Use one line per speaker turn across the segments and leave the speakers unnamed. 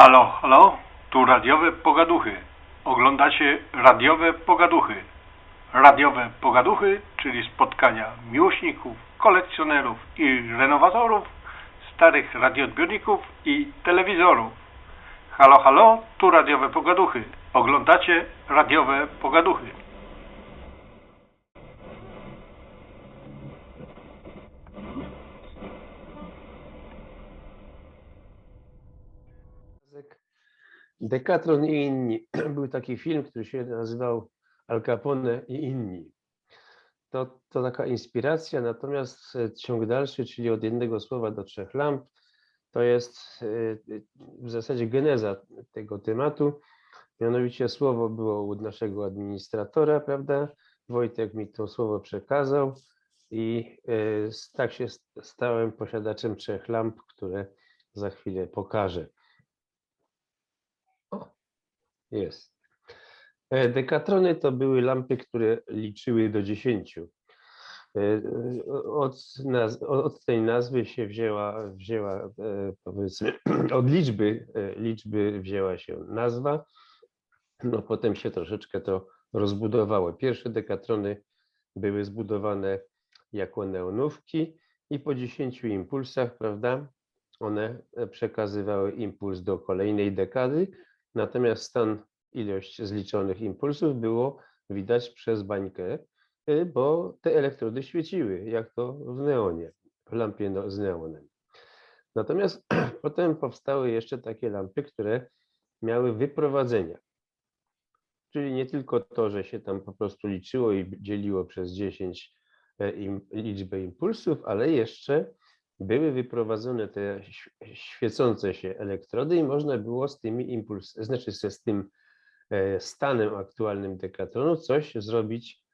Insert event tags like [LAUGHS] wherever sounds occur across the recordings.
Halo, halo, tu radiowe pogaduchy. Oglądacie radiowe pogaduchy. Radiowe pogaduchy, czyli spotkania miłośników, kolekcjonerów i renowatorów, starych radioodbiorników i telewizorów. Halo, halo, tu radiowe pogaduchy. Oglądacie radiowe pogaduchy.
Dekatron i inni. [CLEARS THROAT] Był taki film, który się nazywał Al Capone i inni. To, to taka inspiracja, natomiast e, ciąg dalszy, czyli od jednego słowa do trzech lamp, to jest e, w zasadzie geneza tego tematu. Mianowicie słowo było u naszego administratora, prawda? Wojtek mi to słowo przekazał i e, tak się stałem posiadaczem trzech lamp, które za chwilę pokażę. Jest. E, Dekatrony to były lampy, które liczyły do 10. E, Od, naz- od tej nazwy się wzięła, wzięła e, powiedzmy, [CLEARS THROAT] od liczby, liczby wzięła się nazwa. No potem się troszeczkę to rozbudowało. Pierwsze dekatrony były zbudowane jako neonówki i po 10 impulsach, prawda, one przekazywały impuls do kolejnej dekady, Natomiast stan, ilość zliczonych impulsów było widać przez bańkę, y, bo te elektrody świeciły, jak to w neonie, w lampie no- z neonem. Natomiast [CLEARS THROAT] potem powstały jeszcze takie lampy, które miały wyprowadzenia. Czyli nie tylko to, że się tam po prostu liczyło i dzieliło przez 10 e, im, liczbę impulsów, ale jeszcze były wyprowadzone te świecące się elektrody i można było z tymi impuls, znaczy z tym e, stanem aktualnym dekatronu coś zrobić,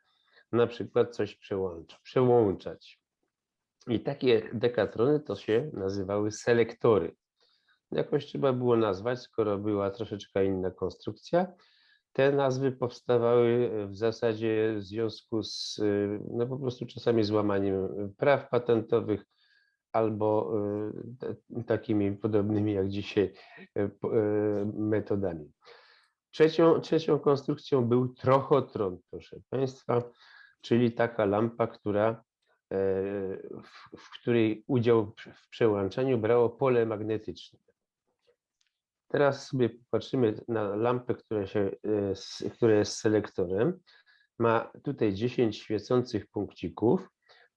na przykład coś przełącz, przełączać. I takie dekatrony to się nazywały selektory. Jakoś trzeba było nazwać, skoro była troszeczkę inna konstrukcja. Te nazwy powstawały w zasadzie w związku z y, no po prostu czasami złamaniem praw patentowych, albo te- takimi podobnymi jak dzisiaj po- y, metodami. Trzecią, trzecią konstrukcją był trochotron, proszę Państwa, czyli taka lampa, która, e, w, w której udział w- przełączaniu brało pole magnetyczne. Teraz sobie popatrzymy na lampę, która, się, e, która jest selektorem. Ma tutaj 10 świecących punkcików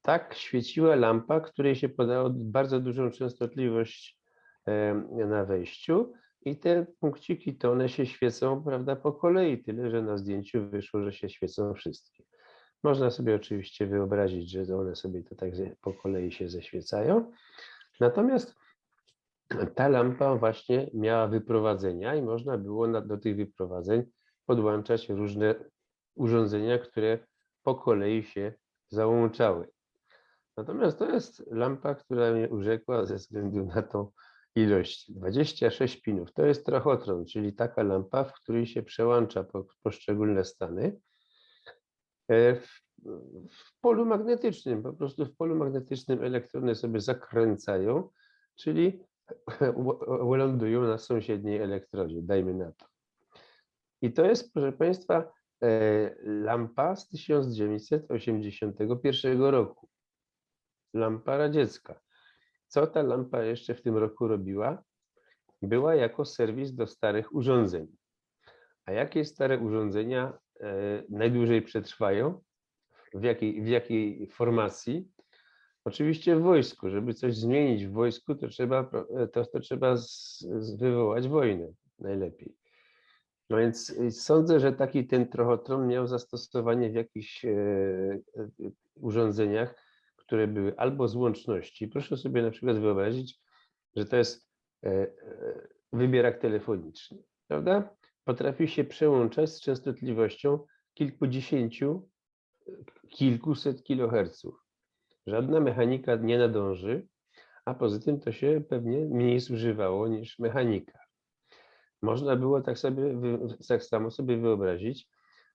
tak świeciła lampa, której się podało bardzo dużą częstotliwość na wejściu i te punkciki to one się świecą, prawda, po kolei, tyle że na zdjęciu wyszło, że się świecą wszystkie. Można sobie oczywiście wyobrazić, że one sobie to tak po kolei się zaświecają. Natomiast ta lampa właśnie miała wyprowadzenia i można było na, do tych wyprowadzeń podłączać różne urządzenia, które po kolei się załączały. Natomiast to jest lampa, która mnie urzekła ze względu na tą ilość. 26 pinów. To jest trochotron, czyli taka lampa, w której się przełącza po, poszczególne stany e, w, polu magnetycznym. Po prostu w polu magnetycznym elektrony sobie zakręcają, czyli [LAUGHS] lądują na sąsiedniej elektrodzie, dajmy na to. I to jest, proszę Państwa, e, lampa z 1981 roku lampa radziecka. Co ta lampa jeszcze w tym roku robiła? Była jako serwis do starych urządzeń. A jakie stare urządzenia e, najdłużej przetrwają? W jakiej, w jakiej formacji? Oczywiście w wojsku. Żeby coś zmienić w wojsku, to trzeba, e, to, to trzeba z, wywołać wojnę najlepiej. No więc y, sądzę, że taki ten trochotron miał zastosowanie w jakichś e, e, urządzeniach, które były albo z łączności. Proszę sobie na przykład wyobrazić, że to jest e, e, wybierak telefoniczny, prawda? Potrafi się przełączać z częstotliwością kilkudziesięciu, e, kilkuset kiloherców. Żadna mechanika nie nadąży, a poza tym to się pewnie mniej zużywało niż mechanika. Można było tak, sobie, tak samo sobie wyobrazić,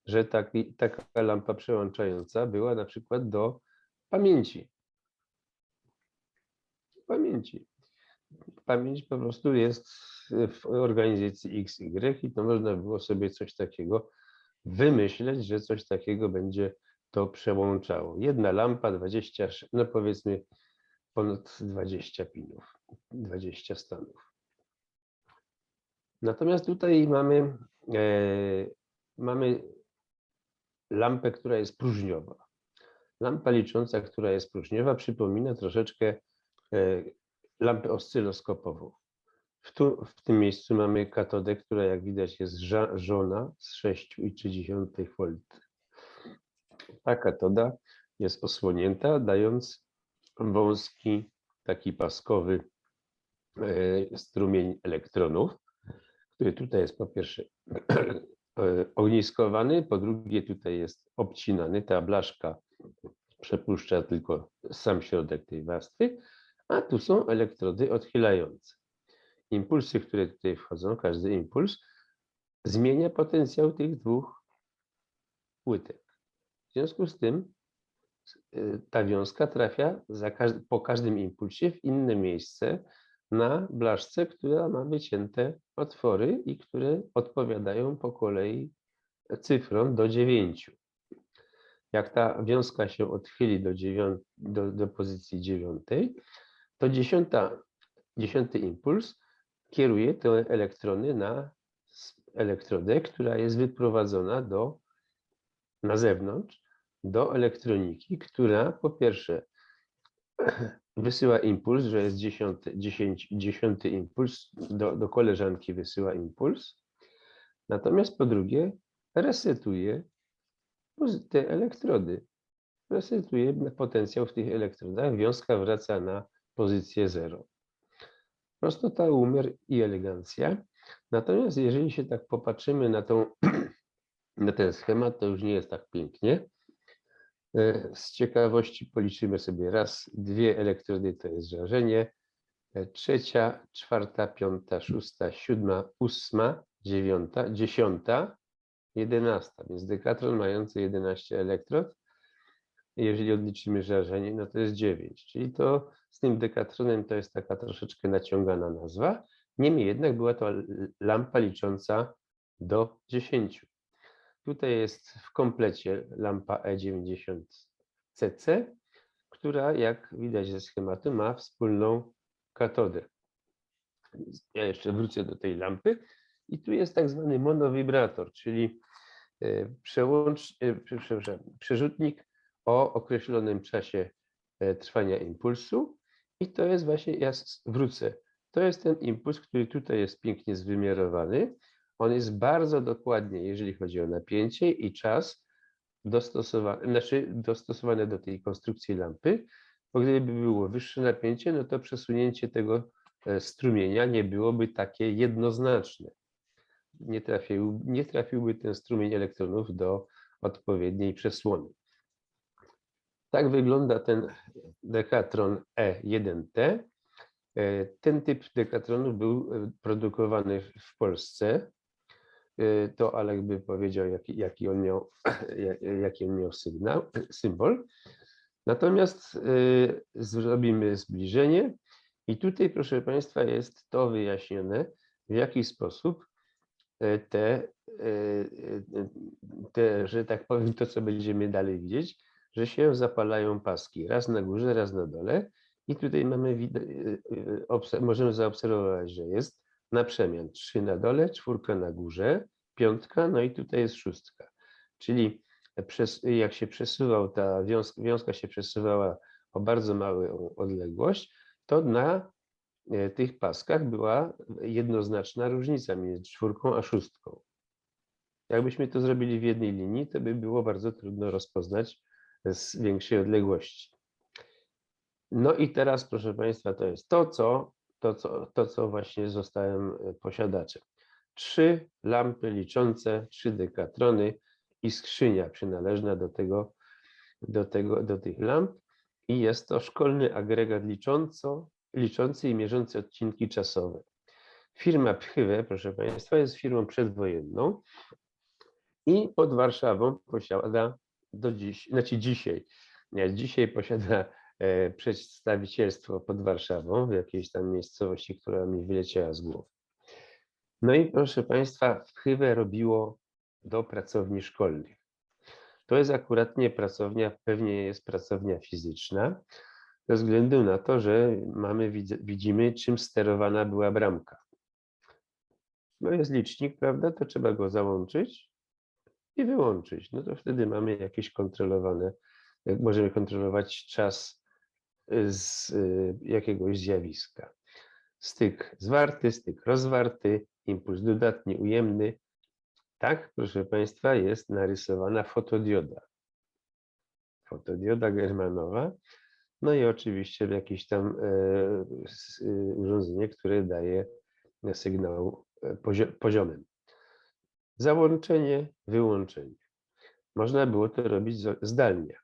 że taki, taka lampa przełączająca była na przykład do pamięci. Pamięci. Pamięć po prostu jest w organizacji XY i to można było sobie coś takiego wymyśleć, że coś takiego będzie to przełączało. Jedna lampa, 20, no powiedzmy ponad 20 pinów, 20 stanów. Natomiast tutaj mamy, e, mamy lampę, która jest próżniowa. Lampa licząca, która jest próżniowa, przypomina troszeczkę e, lampę oscyloskopową. W, tu, w tym miejscu mamy katodę, która jak widać jest żona z 6,3 V. Ta katoda jest osłonięta, dając wąski, taki paskowy e, strumień elektronów, który tutaj jest po pierwsze [CLEARS THROAT] e, ogniskowany, po drugie tutaj jest obcinany. Ta blaszka przepuszcza tylko sam środek tej warstwy, a tu są elektrody odchylające. Impulsy, które tutaj wchodzą, każdy impuls zmienia potencjał tych dwóch płytek. W związku z tym y, ta wiązka trafia za każ- po każdym impulsie w inne miejsce na blaszce, która ma wycięte otwory i które odpowiadają po kolei cyfrom do 9. Jak ta wiązka się odchyli do, do, do pozycji dziewiątej, to dziesiąta, dziesiąty impuls kieruje te elektrony na elektrodę, która jest wyprowadzona do, na zewnątrz, do elektroniki, która po pierwsze [CLEARS THROAT] wysyła impuls, że jest dziesiąty, dziesięć, dziesiąty impuls, do, do koleżanki wysyła impuls, natomiast po drugie resetuje te elektrody. Resetuje potencjał w tych elektrodach, wiązka wraca na pozycję 0. Prostota, umiar i elegancja. Natomiast jeżeli się tak popatrzymy na, tą, [CLEARS THROAT] na ten schemat, to już nie jest tak pięknie. E, Z ciekawości policzymy sobie raz, dwie elektrody to jest żarzenie, e, trzecia, czwarta, piąta, szósta, siódma, ósma, dziewiąta, dziesiąta, jedenasta, więc dekatron mający 11 elektrod. Jeżeli odliczymy żarzenie, no to jest 9, czyli to z tym dekatronem to jest taka troszeczkę naciągana nazwa. Niemniej jednak była to lampa licząca do 10. Tutaj jest w komplecie lampa E E90CC, która jak widać ze schematu ma wspólną katodę. Ja jeszcze wrócę do tej lampy i tu jest tak zwany monowibrator, czyli przełącz, e, prze- przepraszam, przerzutnik o określonym czasie e, trwania impulsu i to jest właśnie, ja wrócę, to jest ten impuls, który tutaj jest pięknie zwymiarowany. On jest bardzo dokładnie, jeżeli chodzi o napięcie i czas dostosowany, znaczy dostosowany do tej konstrukcji lampy, bo gdyby było wyższe napięcie, no to przesunięcie tego e, strumienia nie byłoby takie jednoznaczne. Nie, trafił, nie trafiłby ten strumień elektronów do odpowiedniej przesłony. Tak wygląda ten dekatron E1T. E, Ten typ dekatronów był e, produkowany w Polsce. E, To Alek by powiedział, jaki, jaki, on, miał, [CLEARS THROAT] jak- jaki on miał sygnał, [CLEARS THROAT] symbol. Natomiast zrobimy zbliżenie i tutaj, proszę Państwa, jest to wyjaśnione, w jaki sposób te, e, e, te, że tak powiem, to co będziemy dalej widzieć, że się zapalają paski, raz na górze, raz na dole. I tutaj mamy, e, możemy zaobserwować, że jest na przemian trzy na dole, czwórka na górze, piątka, no i tutaj jest szóstka. Czyli przez, jak się przesuwał, ta wiązka, wiązka się przesuwała o bardzo małą odległość, to na tych paskach była jednoznaczna różnica między czwórką a szóstką. Jakbyśmy to zrobili w jednej linii, to by było bardzo trudno rozpoznać z większej odległości. No i teraz, proszę Państwa, to jest to, co, to, co, to, co właśnie zostałem e, posiadaczem. Trzy lampy liczące, trzy dekatrony i skrzynia przynależna do tego, do tego, do tych lamp. I jest to szkolny agregat licząco, liczący i mierzący odcinki czasowe. Firma Pchywe, proszę Państwa, jest firmą przedwojenną i pod Warszawą posiada do dziś, znaczy dzisiaj, nie, dzisiaj posiada e, przedstawicielstwo pod Warszawą w jakiejś tam miejscowości, która mi wyleciała z głowy. No i proszę Państwa, wchywę robiło do pracowni szkolnych. To jest akurat nie pracownia, pewnie jest pracownia fizyczna, ze względu na to, że mamy, widzimy, czym sterowana była bramka. No jest licznik, prawda? To trzeba go załączyć i wyłączyć. No to wtedy mamy jakieś kontrolowane, możemy kontrolować czas y, z y, jakiegoś zjawiska. Styk zwarty, styk rozwarty, impuls dodatni, ujemny. Tak, proszę Państwa, jest narysowana fotodioda. Fotodioda germanowa. No i oczywiście jakieś tam e, y, urządzenie, które daje sygnał e, pozio- poziomem. Załączenie, wyłączenie. Można było to robić zdalnie.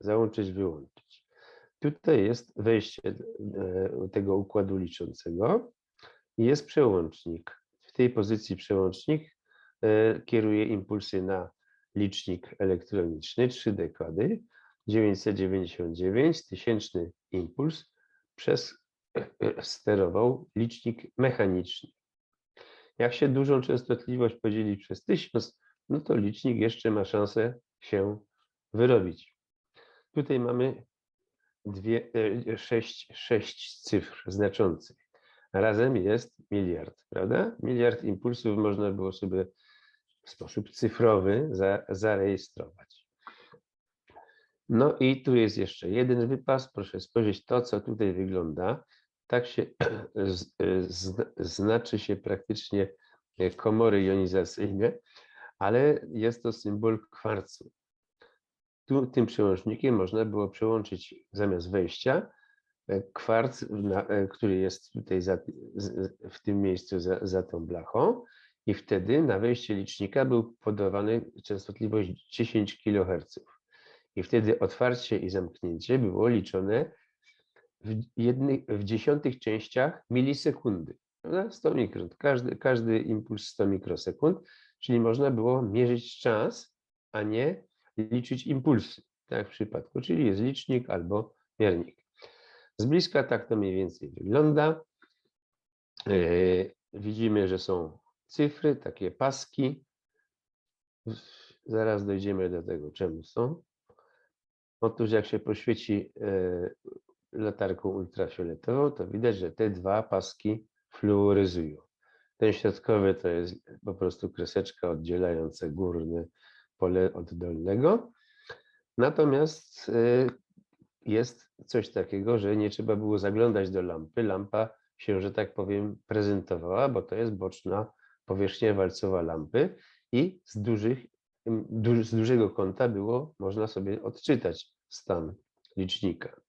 Załączyć, wyłączyć. Tutaj jest wejście e, tego układu liczącego i jest przełącznik. W tej pozycji przełącznik e, kieruje impulsy na licznik elektroniczny, trzy dekady, 999, tysięczny impuls przez e, e, sterował licznik mechaniczny. Jak się dużą częstotliwość podzieli przez tysiąc, no to licznik jeszcze ma szansę się wyrobić. Tutaj mamy dwie, e, sześć, sześć cyfr znaczących. Razem jest miliard, prawda? Miliard impulsów można było sobie w sposób cyfrowy za, zarejestrować. No i tu jest jeszcze jeden wypas. Proszę spojrzeć, to co tutaj wygląda, tak się [CLEARS THROAT] z, z, znaczy się praktycznie e, komory jonizacyjne, ale jest to symbol kwarcu. Tu tym przełącznikiem można było przełączyć zamiast wejścia e, kwarc, e, który jest tutaj za, w tym miejscu za, za tą blachą i wtedy na wejście licznika był podawany częstotliwość 10 kHz. I wtedy otwarcie i zamknięcie było liczone w, jednych, w dziesiątych częściach milisekundy. Prawda? 100 mikron. Każdy, każdy impuls 100 mikrosekund, czyli można było mierzyć czas, a nie liczyć impulsy, tak w przypadku, czyli jest licznik albo miernik. Z bliska tak to mniej więcej wygląda. E, Widzimy, że są cyfry, takie paski. Zaraz dojdziemy do tego, czemu są. Otóż jak się poświeci e, latarką ultrafioletową, to widać, że te dwa paski fluoryzują. Ten środkowy to jest po prostu kreseczka oddzielająca górne pole od dolnego. Natomiast e, jest coś takiego, że nie trzeba było zaglądać do lampy. Lampa się, że tak powiem, prezentowała, bo to jest boczna powierzchnia walcowa lampy i z, dużych, z dużego kąta było można sobie odczytać stan licznika.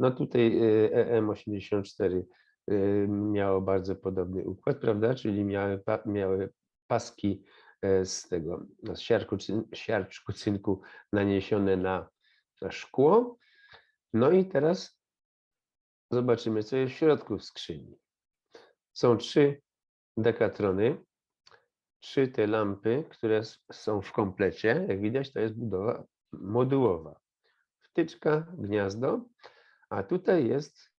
No tutaj e, EM84 e, miało bardzo podobny układ, prawda? Czyli miały, miały paski e, z tego z siarku, siarczku cynku naniesione na, na szkło. No i teraz zobaczymy, co jest w środku w skrzyni. Są trzy dekatrony, trzy te lampy, które są w komplecie. Jak widać, to jest budowa modułowa. Wtyczka, gniazdo, a tutaj jest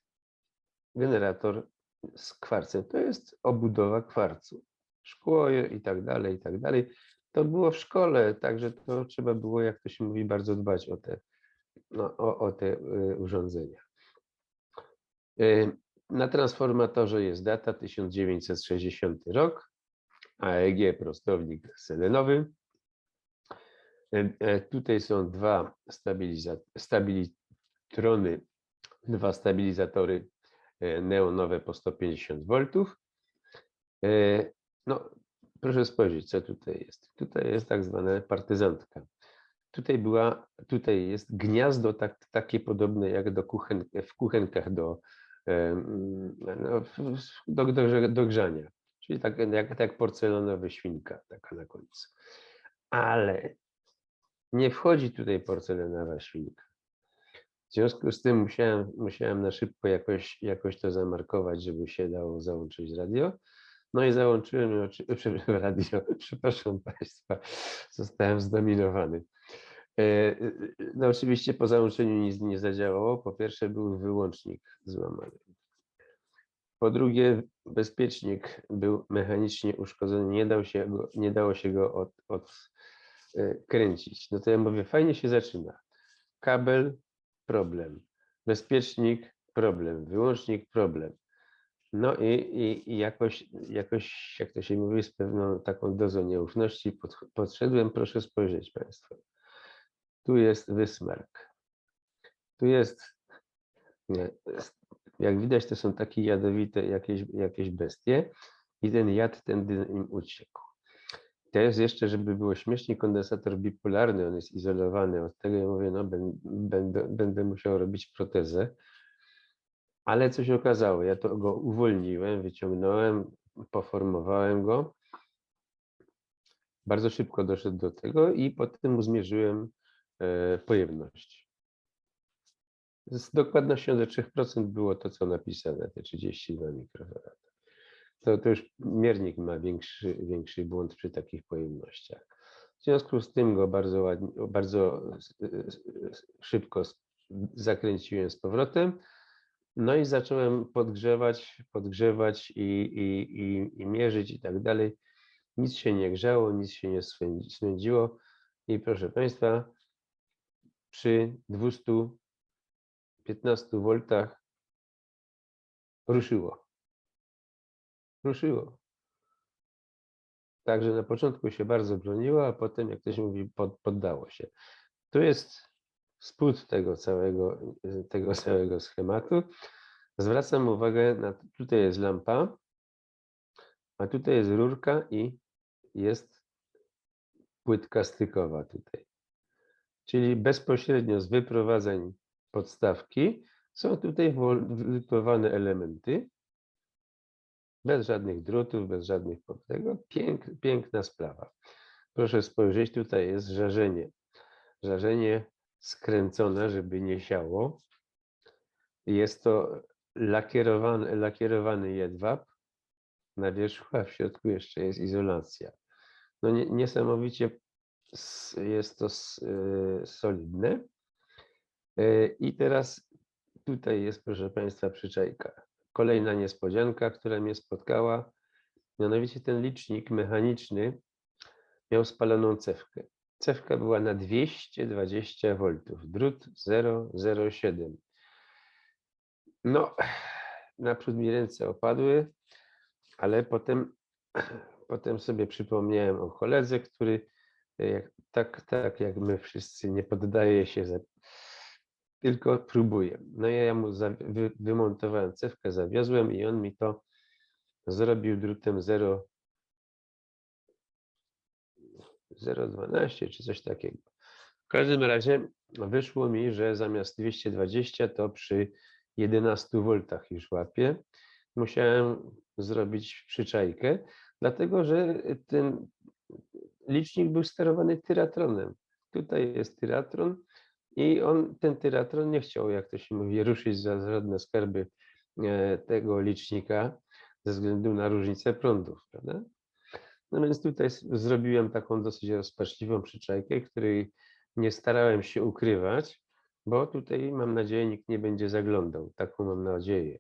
generator z kwarcem. To jest obudowa kwarcu. Szkło i tak dalej, i tak dalej. To było w szkole, także to trzeba było, jak to się mówi, bardzo dbać o te, no, o, o te y, urządzenia. Y, Na transformatorze jest data 1960 rok, AEG prostownik selenowy. E, e, Tutaj są dwa stabilitrony, dwa stabilizatory e, neonowe po 150 V. No, proszę spojrzeć, co tutaj jest. Tutaj jest tak zwana partyzantka. Tutaj była, tutaj jest gniazdo tak, takie podobne jak do kuchen, w kuchenkach do, no, do, do, do grzania. Czyli tak jak, tak jak porcelanowa świnka, taka na końcu. Ale nie wchodzi tutaj porcelanowa świnka. W związku z tym musiałem, musiałem na szybko jakoś, jakoś to zamarkować, żeby się dało załączyć radio. No i załączyłem [LAUGHS] radio, przepraszam Państwa, zostałem zdominowany. E, e, No oczywiście po załączeniu nic nie zadziałało. Po pierwsze był wyłącznik złamany. Po drugie, bezpiecznik był mechanicznie uszkodzony, nie, dał się go, nie dało się go od, odkręcić. No to ja mówię, fajnie się zaczyna. Kabel, problem. Bezpiecznik, problem. Wyłącznik, problem. No i, i, i jakoś, jakoś, jak to się mówi, z pewną taką dozą nieufności pod, podszedłem. Proszę spojrzeć Państwo. Tu jest wysmark. Tu jest, nie, jak widać, to są takie jadowite jakieś, jakieś bestie i ten jad tędy im uciekł. To jest jeszcze, żeby było śmiesznie, kondensator bipolarny, on jest izolowany. Od tego ja mówię, no będę, będę musiał robić protezę. Ale co się okazało, ja to go uwolniłem, wyciągnąłem, poformowałem go. Bardzo szybko doszedł do tego i potem mu zmierzyłem e, pojemność. Z dokładnością do 3% było to, co napisane, te 32 mikrofarady. To, to już miernik ma większy, większy błąd przy takich pojemnościach. W związku z tym go bardzo, ładnie, bardzo szybko zakręciłem z powrotem. No i zacząłem podgrzewać, podgrzewać i, i, i, i mierzyć i tak dalej. Nic się nie grzało, nic się nie swędzi- swędziło. I proszę Państwa, przy 215 V ruszyło. Ruszyło. Także na początku się bardzo broniło, a potem, jak ktoś mówi, pod, poddało się. Tu jest spód tego całego, tego [LAUGHS] całego schematu. Zwracam uwagę na, tutaj jest lampa, a tutaj jest rurka i jest płytka stykowa tutaj. Czyli bezpośrednio z wyprowadzeń podstawki są tutaj wypływane elementy. Bez żadnych drutów, bez żadnych tego. Pięk, piękna sprawa. Proszę spojrzeć, tutaj jest żarzenie. Żarzenie skręcone, żeby nie siało. Jest to lakierowany, lakierowany jedwab na wierzchu, a w środku jeszcze jest izolacja. No nie, niesamowicie jest to y, solidne. Y, I teraz tutaj jest, proszę Państwa, przyczajka. Kolejna niespodzianka, która mnie spotkała, mianowicie ten licznik mechaniczny miał spaloną cewkę. Cewka była na 220 V, drut 007. No, naprzód mi ręce opadły, ale potem, [CLEARS THROAT] potem sobie przypomniałem o koledze, który e, jak, tak, tak jak my wszyscy nie poddaje się, za, tylko próbuje. No ja, ja mu za, wy, wymontowałem cewkę, zawiozłem i on mi to zrobił drutem 0, 0,12 czy coś takiego. W każdym razie wyszło mi, że zamiast 220 to przy 11 V już łapie. Musiałem zrobić przyczajkę, dlatego że ten licznik był sterowany tyratronem. Tutaj jest tyratron i on, ten tyratron nie chciał, jak to się mówi, ruszyć za żadne skarby e, tego licznika ze względu na różnicę prądów, prawda? No więc tutaj zrobiłem taką dosyć rozpaczliwą przyczajkę, której nie starałem się ukrywać, bo tutaj mam nadzieję nikt nie będzie zaglądał. Taką mam nadzieję.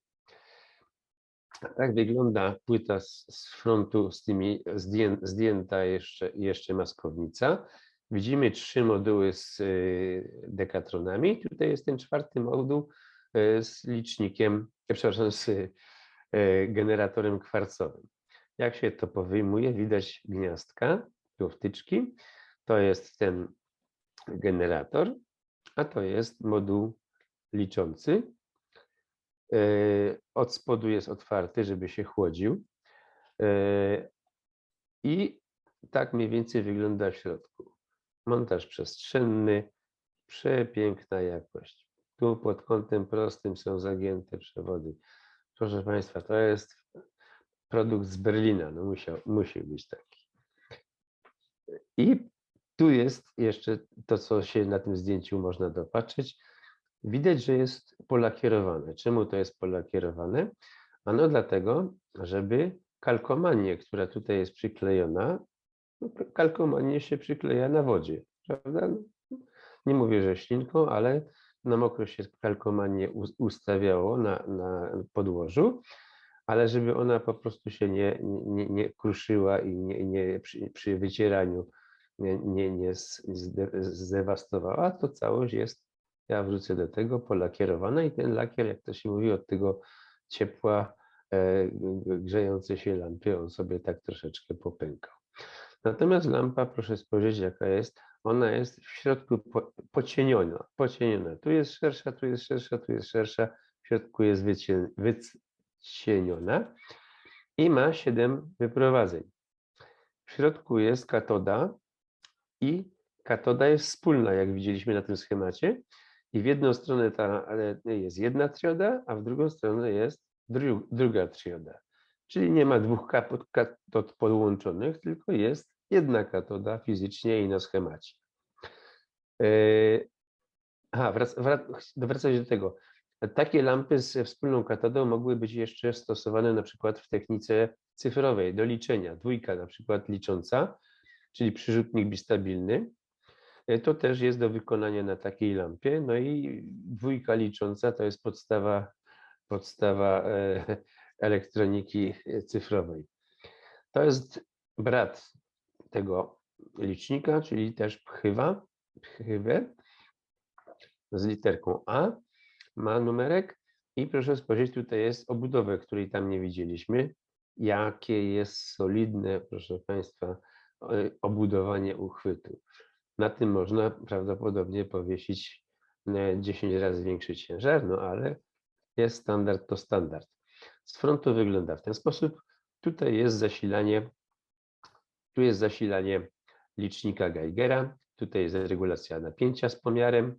Tak wygląda płyta z frontu z tymi zdję, zdjęta jeszcze, jeszcze maskownica. Widzimy trzy moduły z y, dekatronami. Tutaj jest ten czwarty moduł y, z licznikiem, e, przepraszam, z y, generatorem kwarcowym. Jak się to powyjmuje, widać gniazdka, tu wtyczki. To jest ten generator, a to jest moduł liczący. E, Od spodu jest otwarty, żeby się chłodził. E, I tak mniej więcej wygląda w środku. Montaż przestrzenny, przepiękna jakość. Tu pod kątem prostym są zagięte przewody. Proszę Państwa, to jest produkt z Berlina. No musiał, musi być taki. I tu jest jeszcze to, co się na tym zdjęciu można dopatrzeć. Widać, że jest polakierowane. Czemu to jest polakierowane? Ano dlatego, żeby kalkomanię, która tutaj jest przyklejona, no, k- kalkomanię się przykleja na wodzie, prawda? No, Nie mówię, że ślinką, ale na mokro się kalkomanię us- ustawiało na, na podłożu, ale żeby ona po prostu się nie, nie, nie kruszyła i nie, nie przy, przy wycieraniu nie, nie, nie zdewastowała, to całość jest, ja wrzucę do tego, polakierowana i ten lakier, jak to się mówi, od tego ciepła e, grzejącej się lampy, on sobie tak troszeczkę popękał. Natomiast lampa, proszę spojrzeć jaka jest, ona jest w środku po, pocieniona, pocieniona. Tu jest szersza, tu jest szersza, tu jest szersza, w środku jest wycie, wycieniona i ma 7 wyprowadzeń. W środku jest katoda i katoda jest wspólna, jak widzieliśmy na tym schemacie. I w jedną stronę ta jest jedna trioda, a w drugą stronę jest dru, druga trioda. Czyli nie ma dwóch katod podłączonych, tylko jest jedna katoda fizycznie i na schemacie. E, Aha, wrac, wrac, wracać do tego. Takie lampy ze wspólną katodą mogły być jeszcze stosowane na przykład w technice cyfrowej do liczenia. Dwójka na przykład licząca, czyli przyrzutnik bistabilny. E, To też jest do wykonania na takiej lampie. No i dwójka licząca to jest podstawa, podstawa e, elektroniki cyfrowej. To jest brat tego licznika, czyli też pchywa, pchywę z literką A, ma numerek i proszę spojrzeć, tutaj jest obudowę, której tam nie widzieliśmy. Jakie jest solidne, proszę Państwa, e, obudowanie uchwytu. Na tym można prawdopodobnie powiesić e, 10 razy większy ciężar, no ale jest standard to standard. Z frontu wygląda w ten sposób. Tutaj jest zasilanie, tu jest zasilanie licznika Geigera, tutaj jest regulacja napięcia z pomiarem.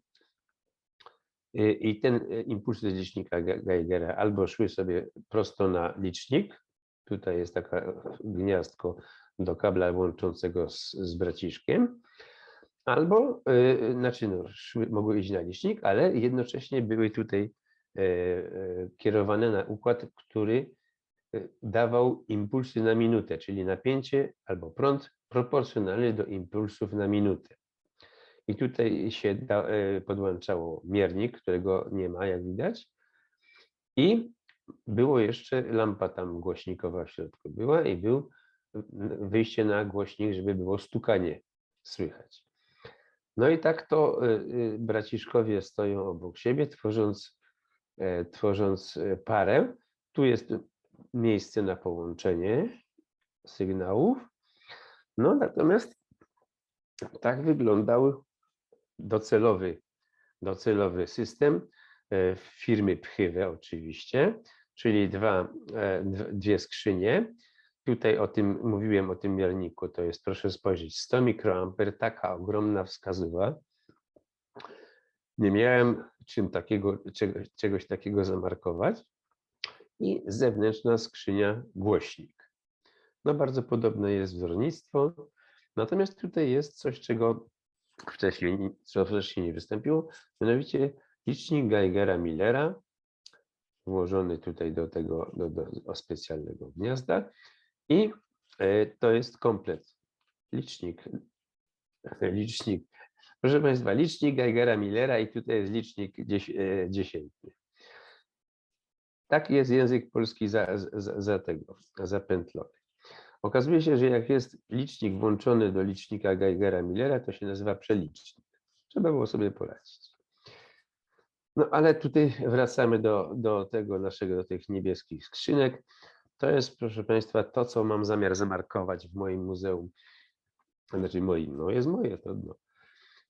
Y, I ten y, impulsy z licznika Ge- Geigera albo szły sobie prosto na licznik, tutaj jest taka gniazdko do kabla łączącego z, z braciszkiem, albo, y, znaczy no, szły, mogły iść na licznik, ale jednocześnie były tutaj kierowane na układ, który dawał impulsy na minutę, czyli napięcie albo prąd proporcjonalny do impulsów na minutę. I tutaj się da, e, podłączało miernik, którego nie ma, jak widać. I było jeszcze lampa tam głośnikowa w środku była i był n- wyjście na głośnik, żeby było stukanie słychać. No i tak to braciszkowie stoją obok siebie, tworząc, tworząc parę. Tu jest miejsce na połączenie sygnałów. No natomiast tak wyglądał docelowy, docelowy system e, firmy Pchywe oczywiście, czyli dwa, e, dw- dwie skrzynie. Tutaj o tym mówiłem, o tym mierniku, to jest, proszę spojrzeć, 100 mikroamper, taka ogromna wskazuwa. Nie miałem czym takiego, czegoś takiego zamarkować. I zewnętrzna skrzynia głośnik. No bardzo podobne jest wzornictwo, natomiast tutaj jest coś, czego wcześniej, ni- co wcześniej nie wystąpiło, mianowicie licznik Geigera-Millera, włożony tutaj do tego do, do, o specjalnego gniazda i e, to jest komplet. Licznik, [LAUGHS] licznik, proszę Państwa, licznik Geigera-Millera i tutaj jest licznik e, dziesiętny. Tak jest język polski za, za, za tego, zapętlony. Okazuje się, że jak jest licznik włączony do licznika Geigera-Millera, to się nazywa przelicznik. Trzeba było sobie poradzić. No ale tutaj wracamy do, do tego naszego, do tych niebieskich skrzynek. To jest, proszę Państwa, to, co mam zamiar zamarkować w moim muzeum. Znaczy moim, no jest moje, trudno.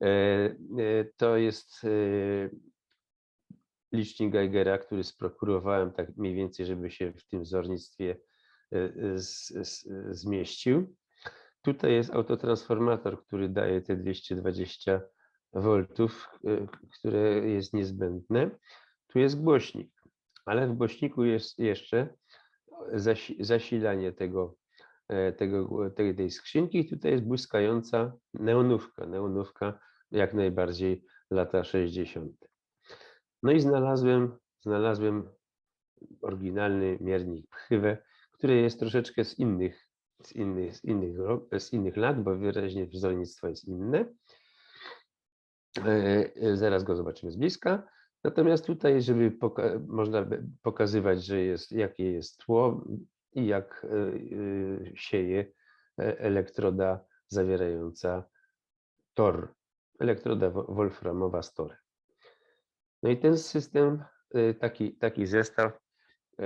E, e, To jest e, licznik Geigera, który sprokurowałem tak mniej więcej, żeby się w tym wzornictwie e, z, z, zmieścił. Tutaj jest autotransformator, który daje te 220 V, które jest niezbędne. Tu jest głośnik, ale w głośniku jest jeszcze zasi, zasilanie tego, e, tego, tej, tej skrzynki. Tutaj jest błyskająca neonówka. Neonówka jak najbardziej lata 60. No i znalazłem, znalazłem oryginalny miernik Pchywę, który jest troszeczkę z innych, z innych, z innych, z innych lat, bo wyraźnie wzornictwo jest inne. E, e, Zaraz go zobaczymy z bliska. Natomiast tutaj, żeby poka- można pokazywać, że jest, jakie jest tło i jak e, sieje elektroda zawierająca tor, elektroda wo- wolframowa z torem. No i ten system, e, taki, taki zestaw e,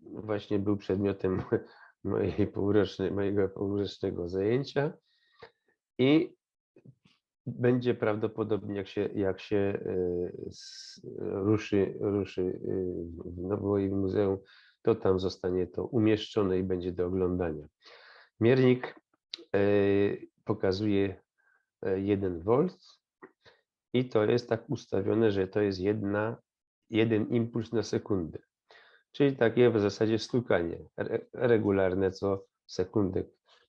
właśnie był przedmiotem [LAUGHS] mojej półrocznej, mojego półrocznego zajęcia i będzie prawdopodobnie, jak się, jak się s- ruszy, ruszy w moim muzeum, to tam zostanie to umieszczone i będzie do oglądania. Miernik pokazuje e, 1 V i to jest tak ustawione, że to jest jedna, jeden impuls na sekundę. Czyli takie w zasadzie stukanie re- regularne co sekundę.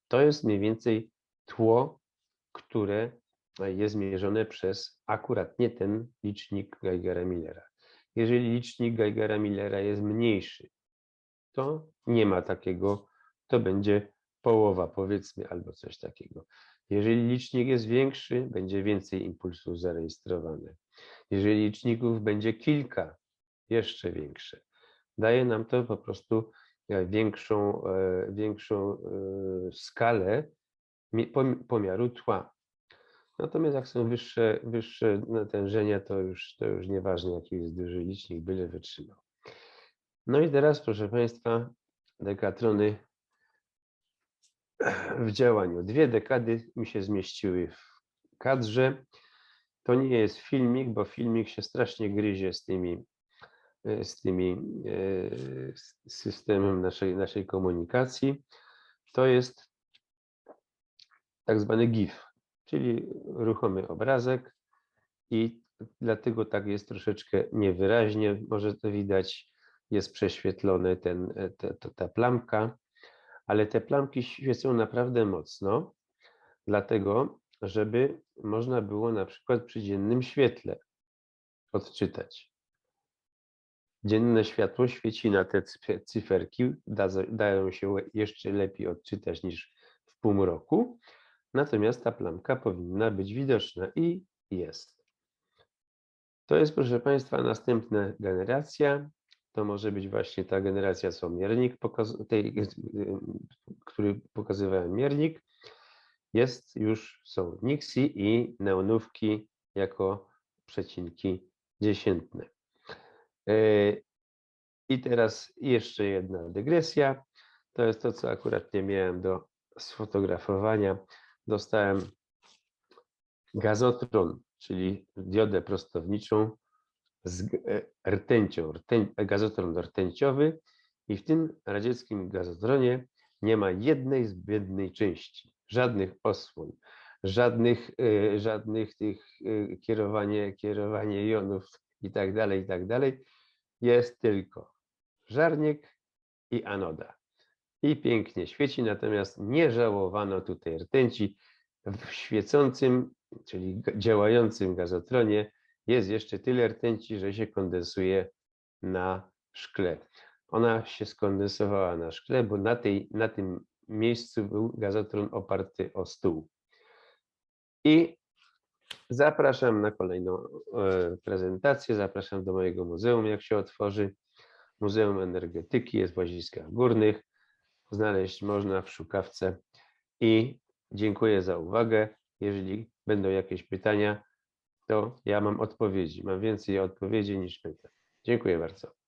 To jest mniej więcej tło, które jest mierzone przez akurat nie ten licznik Geigera-Millera. Jeżeli licznik Geigera-Millera jest mniejszy, to nie ma takiego, to będzie połowa powiedzmy albo coś takiego. Jeżeli licznik jest większy, będzie więcej impulsów zarejestrowane. Jeżeli liczników będzie kilka, jeszcze większe. Daje nam to po prostu e, większą, e, większą e, skalę mi- pom- pomiaru tła. Natomiast jak są wyższe, wyższe natężenia, to już, to już nieważne, jaki jest duży licznik, byle wytrzymał. No i teraz, proszę Państwa, dekatrony w działaniu. Dwie dekady mi się zmieściły w kadrze. To nie jest filmik, bo filmik się strasznie gryzie z tymi, e, z tymi e, z systemem naszej, naszej komunikacji. To jest tak zwany GIF, czyli ruchomy obrazek i dlatego tak jest troszeczkę niewyraźnie, może to widać, jest prześwietlone ten, e, to- ta plamka, ale te plamki świecą naprawdę mocno, dlatego żeby można było na przykład przy dziennym świetle odczytać. Dzienne światło świeci na te cyf- cyferki, da, dają się jeszcze lepiej odczytać niż w półmroku, natomiast ta plamka powinna być widoczna i jest. To jest, proszę Państwa, następna generacja. To może być właśnie ta generacja, co miernik, pokaz- tej, który pokazywałem miernik. Jest już, są Nixie i neonówki jako przecinki dziesiętne. E, I teraz jeszcze jedna dygresja. To jest to, co akurat nie miałem do sfotografowania. Dostałem gazotron, czyli diodę prostowniczą z e, rtęcią, rtęć, gazotron rtęciowy i w tym radzieckim gazotronie nie ma jednej zbędnej części, żadnych osłon, żadnych, e, żadnych tych e, kierowanie, kierowanie jonów i tak dalej, i tak dalej. Jest tylko żarnik i anoda. I pięknie świeci, natomiast nie żałowano tutaj rtęci. W świecącym, czyli działającym gazotronie jest jeszcze tyle rtęci, że się kondensuje na szkle. Ona się skondensowała na szkle, bo na, tej, na tym miejscu był gazotron oparty o stół. I zapraszam na kolejną e, prezentację. Zapraszam do mojego muzeum, jak się otworzy. Muzeum Energetyki jest w Łaziskach Górnych. Znaleźć można w szukawce. I dziękuję za uwagę. Jeżeli będą jakieś pytania, to ja mam odpowiedzi. Mam więcej odpowiedzi niż pytań. Dziękuję bardzo.